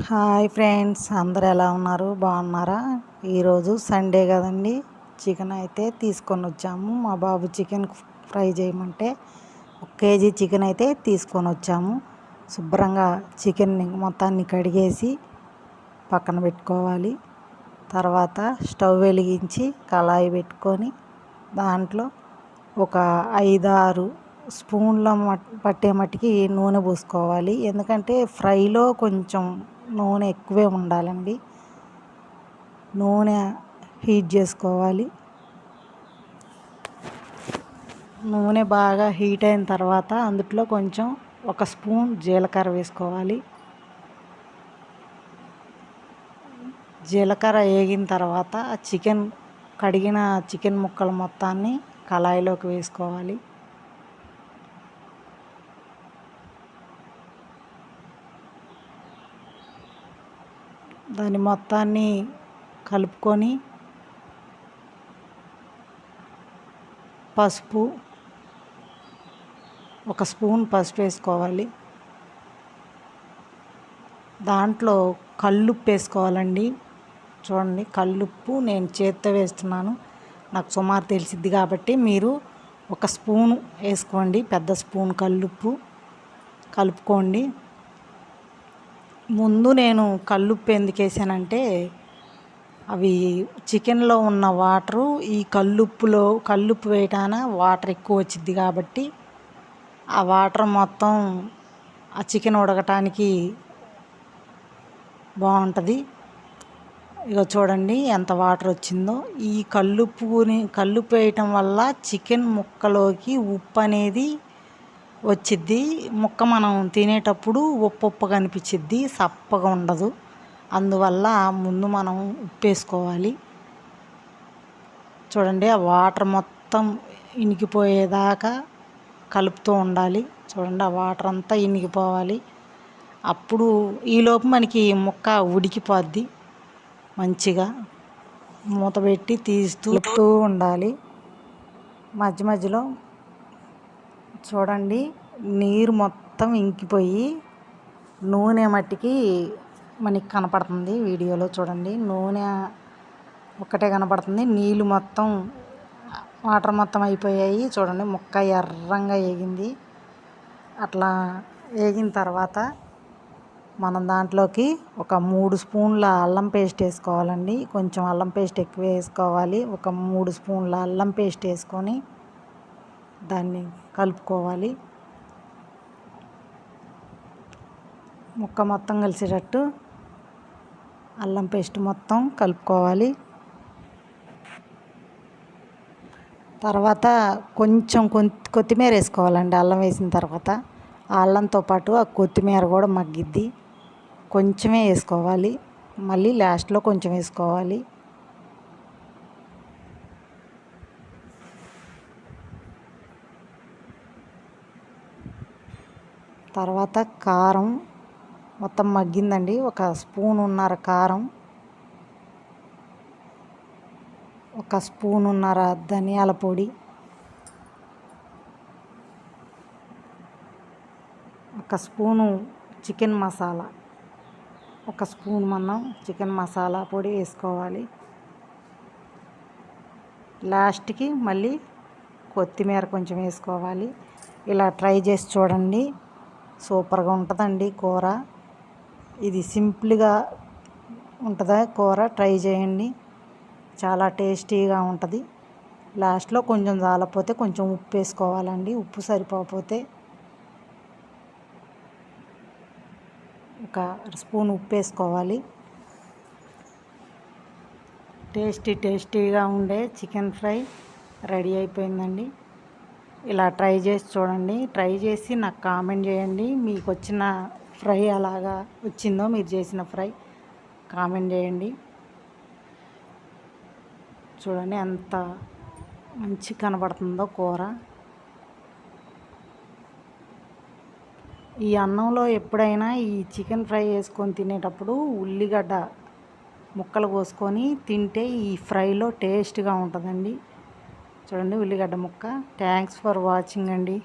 Hi friends అందరు ఎలా ఉన్నారు? బాగున్నారా? ఈరోజు సండే కదండి. చికెన్ అయితే తీసుకొని వచ్చాము. మా బాబు చికెన్ ఫ్రై చేయమంటే ఒక కేజీ చికెన్ అయితే తీసుకొని వచ్చాము. శుభ్రంగా చికెన్ని మొత్తాన్ని కడిగేసి పక్కన పెట్టుకోవాలి. తర్వాత స్టవ్ వెలిగించి కళాయి పెట్టుకొని దాంట్లో ఒక ఐదారు స్పూన్ల మట్ పట్టే మట్టికి నూనె పోసుకోవాలి. ఎందుకంటే ఫ్రైలో కొంచెం నూనె ఎక్కువే ఉండాలండి. నూనె హీట్ చేసుకోవాలి. నూనె బాగా హీట్ అయిన తర్వాత అందులో కొంచెం ఒక స్పూన్ జీలకర్ర వేసుకోవాలి. జీలకర్ర వేగిన తర్వాత చికెన్ కడిగిన చికెన్ ముక్కలు మొత్తాన్ని కళాయిలోకి వేసుకోవాలి. దాన్ని మొత్తాన్ని కలుపుకొని పసుపు ఒక స్పూన్ పసుపు వేసుకోవాలి. దాంట్లో కల్లుప్పు వేసుకోవాలండి. చూడండి కల్లుప్పు నేను చేత్తో వేస్తున్నాను. నాకు సుమారు తెలిసిద్ది కాబట్టి మీరు ఒక స్పూన్ వేసుకోండి. పెద్ద స్పూన్ కల్లుప్పు కలుపుకోండి. ముందు నేను కల్లుప్పు ఎందుకు వేసానంటే అవి చికెన్లో ఉన్న వాటరు ఈ కల్లుప్పులో కల్లుప్పు వేయటాన వాటర్ ఎక్కువ వచ్చింది కాబట్టి ఆ వాటర్ మొత్తం ఆ చికెన్ ఉడకటానికి బాగుంటుంది. ఇక చూడండి ఎంత వాటర్ వచ్చిందో. ఈ కల్లుప్పుని కల్లుప్పు వేయటం వల్ల చికెన్ ముక్కలోకి ఉప్పు అనేది వచ్చిద్ది. ముక్క మనం తినేటప్పుడు ఉప్పు ఉప్పుగా అనిపించిద్ది. సప్పగా ఉండదు. అందువల్ల ముందు మనం ఉప్పు వేసుకోవాలి చూడండి ఆ వాటర్ మొత్తం ఇనికిపోయేదాకా కలుపుతూ ఉండాలి. చూడండి ఆ వాటర్ అంతా ఇనికిపోవాలి. అప్పుడు ఈలోపు మనకి ముక్క ఉడికిపోద్ది మంచిగా. మూత పెట్టి తీస్తూ ఉండాలి. మధ్య మధ్యలో చూడండి నీరు మొత్తం ఇంకిపోయి నూనె మట్టికి మనకి కనపడుతుంది వీడియోలో చూడండి. నూనె ఒక్కటే కనపడుతుంది. నీళ్ళు మొత్తం వాటర్ మొత్తం అయిపోయాయి. చూడండి ముక్క ఎర్రంగా వేగింది అట్లా వేగిన తర్వాత మనం దాంట్లోకి ఒక మూడు స్పూన్ల అల్లం పేస్ట్ వేసుకోవాలండి. కొంచెం అల్లం పేస్ట్ ఎక్కువ వేసుకోవాలి. ఒక మూడు స్పూన్ల అల్లం పేస్ట్ వేసుకొని దాన్ని కలుపుకోవాలి. ముక్క మొత్తం కలిసేటట్టు అల్లం పేస్ట్ మొత్తం కలుపుకోవాలి. తర్వాత కొంచెం కొత్తిమీర వేసుకోవాలండి అల్లం వేసిన తర్వాత. ఆ అల్లంతో పాటు ఆ కొత్తిమీర కూడా మగ్గిద్ది. కొంచెమే వేసుకోవాలి. మళ్ళీ లాస్ట్లో కొంచెం వేసుకోవాలి. తర్వాత కారం మొత్తం మగ్గిందండి. ఒక స్పూన్ ఉన్నర కారం ఒక స్పూన్ ఉన్నర ధనియాల పొడి ఒక స్పూను చికెన్ మసాలా ఒక స్పూన్ మనం చికెన్ మసాలా పొడి వేసుకోవాలి. లాస్ట్కి మళ్ళీ కొత్తిమీర కొంచెం వేసుకోవాలి. ఇలా ట్రై చేసి చూడండి. సూపర్గా ఉంటుందండి కూర. ఇది సింపుల్గా ఉంటుందా కూర? ట్రై చేయండి. చాలా టేస్టీగా ఉంటుంది. లాస్ట్లో కొంచెం జాలపోతే కొంచెం ఉప్పు వేసుకోవాలండి. ఉప్పు సరిపోకపోతే ఒక స్పూన్ ఉప్పు వేసుకోవాలి. టేస్టీ టేస్టీగా ఉండే చికెన్ ఫ్రై రెడీ అయిపోయిందండి. ఇలా ట్రై చేసి చూడండి. ట్రై చేసి నాకు కామెంట్ చేయండి. మీకు వచ్చిన ఫ్రై అలాగా వచ్చిందో మీరు చేసిన ఫ్రై కామెంట్ చేయండి. చూడండి ఎంత మంచి కనబడుతుందో కూర. ఈ అన్నంలో ఎప్పుడైనా ఈ చికెన్ ఫ్రై వేసుకొని తినేటప్పుడు ఉల్లిగడ్డ ముక్కలు కోసుకొని తింటే ఈ ఫ్రైలో టేస్ట్గా ఉంటుందండి. చూడండి ఉల్లిగడ్డ ముక్క. థ్యాంక్స్ ఫర్ వాచింగ్ అండి.